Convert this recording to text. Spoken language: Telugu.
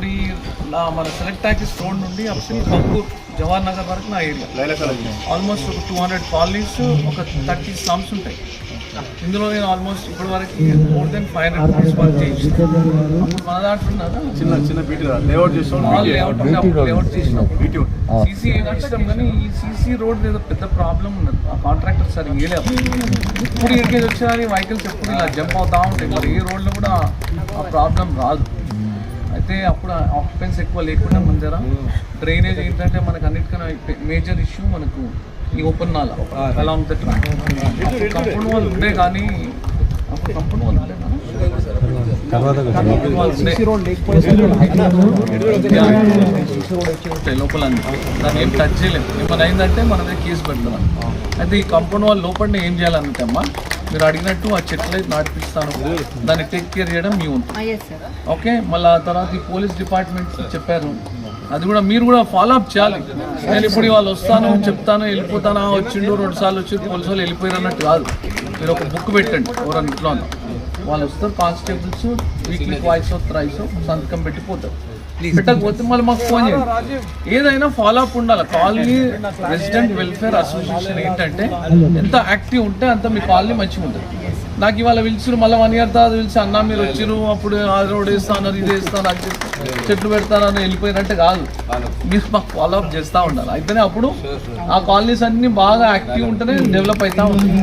ఇప్పుడు ఈ నా మన సెలెక్ట్ టాకీస్ రోడ్ నుండి అప్ టు కంపూర్ జవహర్ నగర్ వరకు నా ఏరియా ఆల్మోస్ట్ ఒక టూ హండ్రెడ్ కాలనీస్ ఒక థర్టీ స్లమ్స్ ఉంటాయి. ఇందులో నేను ఆల్మోస్ట్ ఇప్పటి వరకు more than five hundred rupees work చేసిన అప్పుడు మన దాంట్లో చిన్న చిన్న బీటీ లేఅవుట్ చేసాం ఆల్ లేఅవుట్ ఉంటే అప్పుడు లేఅవుట్ చేసినాం. సీసీ ఇష్టం కానీ ఈ సీసీ రోడ్ ఏదో పెద్ద ప్రాబ్లం ఉన్నది. ఆ కాంట్రాక్టర్ సరిగ్గా వేయలేదు ఇప్పుడు ఇక్కడికి వచ్చినా వెహికల్స్ ఎప్పుడు ఇలా జంప్ అవుతా ఉంటాయి. మరి ఏ రోడ్లో కూడా ఆ ప్రాబ్లం రాదు. అయితే అప్పుడు ఆక్యుపెన్స్ ఎక్కువ లేకుండా మన దగ్గర డ్రైనేజ్ ఏంటంటే మనకు అన్నిటికన్నా మేజర్ ఇష్యూ మనకు ఈ ఓపెన్ నాల అలాంగ్ ద ట్రాక్ కంపౌండ్ వాళ్ళు ఉండే కానీ అప్పుడు కంపౌండ్ వాళ్ళు లోపల. దాన్ని ఏం టచ్ చేయలేము ఏమైనా అయిందంటే మన దగ్గర కేసు పెడతాం అయితే ఈ కంపౌండ్ వాళ్ళ లోపల ఏం చేయాలంటే అమ్మా మీరు అడిగినట్టు ఆ చెట్లు అయితే నాటిపిస్తాను. దాన్ని టేక్ కేర్ చేయడం మీ ఉంటుంది సార్ ఓకే మళ్ళీ ఆ తర్వాత ఈ పోలీస్ డిపార్ట్మెంట్ చెప్పారు. అది కూడా మీరు కూడా ఫాలో అప్ చేయాలి. నేను ఇప్పుడు ఇవాళ వస్తాను చెప్తాను వెళ్ళిపోతానా వచ్చిండు రెండు సార్లు వచ్చి పోలీసు వాళ్ళు వెళ్ళిపోయారు అన్నట్టు కాదు. మీరు ఒక బుక్ పెట్టండి ఎవరన్నా ఇంట్లో. వాళ్ళు వస్తారు కానిస్టేబుల్స్ వీక్లీ వాయిస్ రైస్ సంతకం పెట్టిపోతారు పెట్టకపోతే మళ్ళీ మాకు ఫోన్ చేయండి. ఏదైనా ఫాలో అప్ ఉండాలి. కాలనీ రెసిడెంట్ వెల్ఫేర్ అసోసియేషన్ ఏంటంటే ఎంత యాక్టివ్ ఉంటే అంత మీ కాలనీ మంచిగా ఉంటుంది. నాకు ఇవాళ పిలిచిరు మళ్ళీ వన్ ఇయర్ తర్వాత పిలిచి అన్న మీరు వచ్చిరు అప్పుడు ఆ రోడ్ వేస్తాను ఇది వేస్తాను అది చెట్లు పెడతానని వెళ్ళిపోయినట్టే కాదు. మీరు మాకు ఫాలో అప్ చేస్తూ ఉండాలి. అయితేనే అప్పుడు ఆ కాలనీస్ అన్ని బాగా యాక్టివ్ ఉంటేనే డెవలప్ అవుతా ఉంటుంది